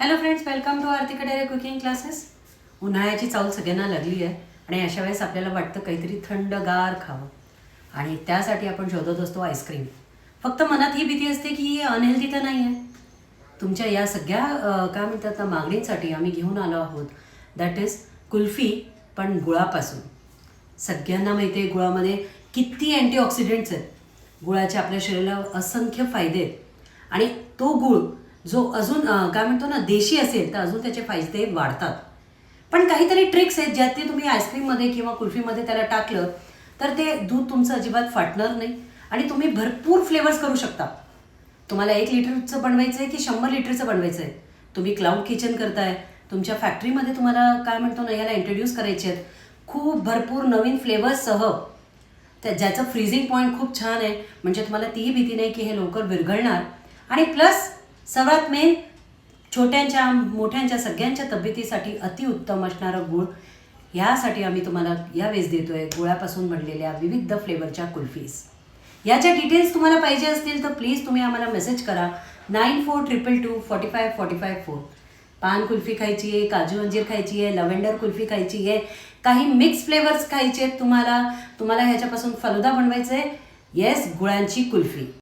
Hello friends welcome to Aarti Kadere cooking classes उन्हाळ्याची चाल सगळ्यांना लागली आहे आणि अशा वेळेस आपल्याला वाटतं काहीतरी थंडगार खावं. आणि त्यासाठी आपण शोधत असतो आईस्क्रीम. फक्त मनात ही भीती असते की अनहेल्दी तर नाही आहे तुमच्या या सगळ्या काय म्हणतात ना मागणींसाठी आम्ही घेऊन आलो आहोत. दॅट इज कुल्फी पण गुळापासून. सगळ्यांना माहिती आहे गुळामध्ये किती अँटीऑक्सिडंट्स आहेत. गुळाचे आपल्या शरीराला असंख्य फायदे आहेत. आणि तो गुळ जो अजून काय म्हणतो ना देशी असेल तर अजून त्याचे फायदे वाढतात. पण काहीतरी ट्रिक्स आहेत ज्यात ते तुम्ही आईस्क्रीममध्ये किंवा कुल्फीमध्ये त्याला टाकलं तर ते दूध तुमचं अजिबात फाटणार नाही आणि तुम्ही भरपूर फ्लेवर्स करू शकता. तुम्हाला एक लिटरचं बनवायचं आहे की शंभर लिटरचं बनवायचं आहे तुम्ही क्लाउड किचन करताय तुमच्या फॅक्टरीमध्ये तुम्हाला काय म्हणतो ना याला इंट्रोड्यूस करायचे आहेत. खूप भरपूर नवीन फ्लेवर्ससह त्या ज्याचं फ्रीझिंग पॉईंट खूप छान आहे. म्हणजे तुम्हाला तीही भीती नाही की हे लवकर विरघळणार. आणि प्लस सर्वात मेन छोट्यांच्या मोठ्यांच्या सगळ्यांच्या तब्येतीसाठी अतिउत्तम असणारं गुळ ह्यासाठी आम्ही तुम्हाला यावेळेस आहे गुळापासून बनलेल्या विविध फ्लेवरच्या कुल्फीज याच्या डिटेल्स तुम्हाला पाहिजे असतील तर प्लीज तुम्ही आम्हाला मेसेज करा. Nine four triple two forty five forty five four पान कुल्फी खायची आहे काजू अंजीर खायची आहे लव्हेंडर कुल्फी खायची आहे काही मिक्स फ्लेवर्स खायचे आहेत तुम्हाला. तुम्हाला ह्याच्यापासून फलुदा बनवायचं आहे येस गुळांची कुल्फी.